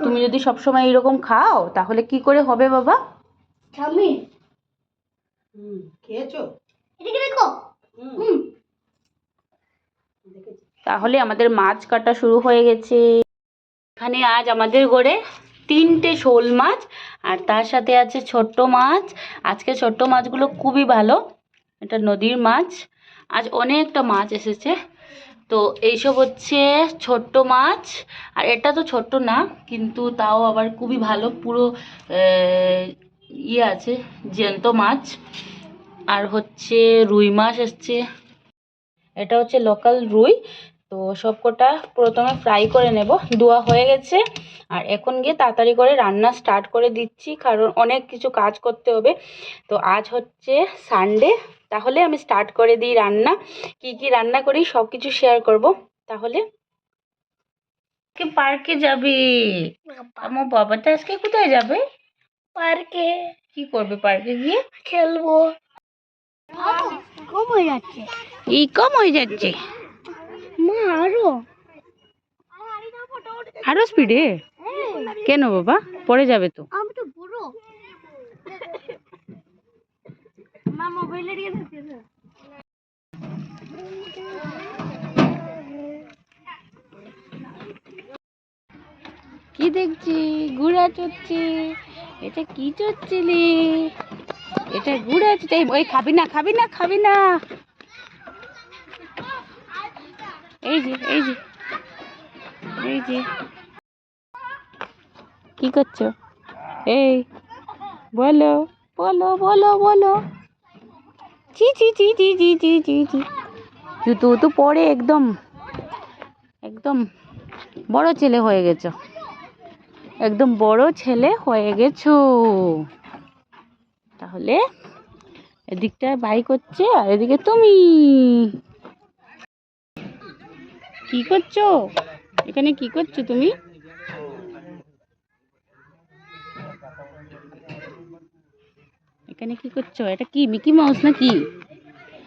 তুমি যদি সবসময় এরকম খাও তাহলে কি করে হবে বাবা? চাউমিন খেয়েছো? এদিকে দেখো। হুম। হুম। তাহলে আমাদের মাছ কাটা শুরু হয়ে গেছে। এখানে আজ আমাদের ঘরে তিনটে শোল মাছ আর তার সাথে আছে ছোট্ট মাছ। আজকে ছোট্ট মাছগুলো খুবই ভালো। এটা নদীর মাছ। আজ অনেকটা মাছ এসেছে। তো এইসব হচ্ছে ছোট্ট মাছ, আর এটা তো ছোট্ট না, কিন্তু তাও আবার খুবই ভালো, পুরো ইয়ে আছে, জ্যান্ত মাছ। আর হচ্ছে রুই মাছ এসছে। এটা হচ্ছে লোকাল রুই, তো সবকটা প্রথমে ফ্রাই করে নেব, ধোয়া হয়ে গেছে। আর এখন গিয়ে তাড়াতাড়ি করে রান্না স্টার্ট করে দিচ্ছি, কারণ অনেক কিছু কাজ করতে হবে। তো আজ হচ্ছে সানডে তাহলে আমি স্টার্ট করে দিই রান্না। কি কি রান্না করি সব কিছু শেয়ার করব। তাহলে আজকে পার্কে যাবে? আমার বাবাটা আজকে কোথায় যাবে? পার্কে কি করবে পার্কে গিয়ে? খেলব। কম হয়ে যাচ্ছে। এই কম হয়ে যাচ্ছে। মা আরও। আরও স্পিডে কেন বাবা? পড়ে যাবে তো। আমি তো বড় মা মোবাইলে দিয়ে কি দেখছি? গুড়া চড়ছি। এটা কি চড়ছিলি? এটা গুড়া চড়ছে। ওই খাবি না খাবি না খাবি না। এই যে এই যে। এই যে। কি করছ? এই বলো বলো বলো বলো। চি চি চি চি চি চি চি চি জুতো তো পরে একদম একদম বড় ছেলে হয়ে গেছো। একদম বড় ছেলে হয়ে গেছো। তাহলে এদিকটা বাইক করছে আর এদিকে তুমি। কি করছ? এখানে কি করছ তুমি? এখানে কি করছ এটা কি মিকি মাউস না কি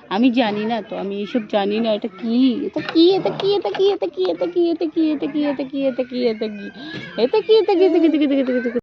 আমি জানি না তো আমি এইসব জানি না এটা কি এটা কি এটা কি এটা কি এটা কি এটা কি এটা কি এটা কি এটা কি এটা কি এটা কি এটা কি এটা কি এটা কি এটা কি এটা কি এটা কি এটা কি